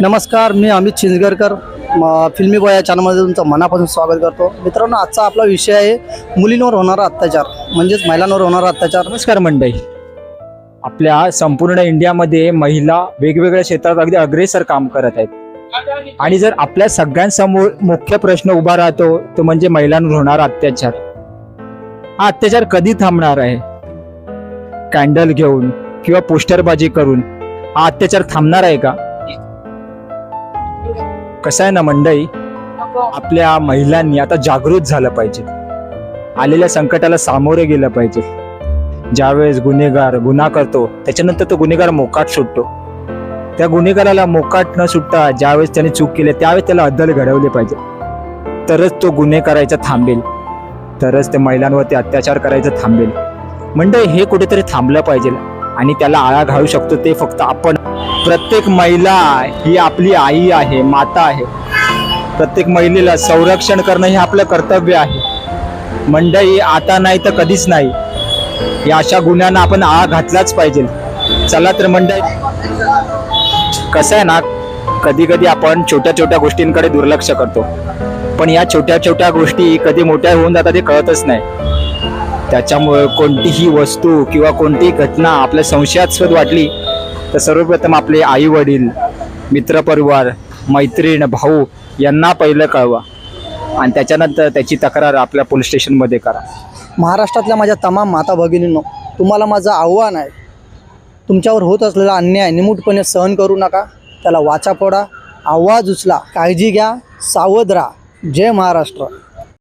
नमस्कार मी अमित चिंचगरकर. फिल्मी बॉय चॅनलमध्ये तुमचं मनापासून स्वागत करतो. मित्रांनो आजचा आपला विषय आहे मुलींवर होणारा अत्याचार म्हणजेच महिलांवर होणारा अत्याचार. नमस्कार मंडई आपल्या संपूर्ण इंडियामध्ये महिला वेगवेगळ्या क्षेत्रात अगदी अग्रेसर काम करत आहेत. आणि जर आपल्या सगळ्यांसमोर मुख्य प्रश्न उभा राहतो तो म्हणजे महिलांवर होणारा अत्याचार. हा अत्याचार कधी थांबणार आहे? कॅन्डल घेऊन किंवा पोस्टरबाजी करून हा अत्याचार थांबणार आहे का? कसं आहे ना मंडळी? आपल्या महिलांनी आता जागृत झालं पाहिजे. आलेल्या संकटाला सामोरे गेलं पाहिजे. ज्यावेळेस गुन्हेगार गुन्हा करतो त्याच्यानंतर तो गुन्हेगार मोकाट सुटतो. त्या गुन्हेगाराला मोकाट न सुटता ज्यावेळेस त्याने चूक केली त्यावेळेस त्याला अद्दल घडवले पाहिजे. तरच तो गुन्हे करायचा थांबेल. तरच ते महिलांवरती अत्याचार करायचं थांबेल. म्हणजे हे कुठेतरी थांबलं पाहिजे आणि त्याला आळा घालू शकतो ते फक्त आपण प्रत्येक महिला ही आपली आई आहे माता आहे. प्रत्येक महिलेला संरक्षण करणं हे आपलं कर्तव्य आहे. मंडई आता नाही तर कधीच नाही. या अशा गुन्ह्यांना आपण आळा घातलाच पाहिजे. चला तर मंडई कसं आहे ना कधी कधी आपण छोट्या छोट्या गोष्टींकडे दुर्लक्ष करतो. पण या छोट्या छोट्या गोष्टी कधी मोठ्या होऊन जातात ते कळतच नाही. त्याच्यामुळे कोणतीही वस्तू किंवा कोणतीही घटना आपल्या संशयास्पद वाटली तर सर्वप्रथम आपले आई वडील मित्रपरिवार मैत्रीण भाऊ यांना पहिलं कळवा. आणि त्याच्यानंतर त्याची तक्रार आपल्या पोलीस स्टेशनमध्ये करा. महाराष्ट्रातल्या माझ्या तमाम माता भगिनींनो तुम्हाला माझं आव्हान आहे. तुमच्यावर होत असलेला अन्याय निमूटपणे सहन करू नका. त्याला वाचा फोडा आवाज उचला काळजी घ्या सावध राहा. जय महाराष्ट्र.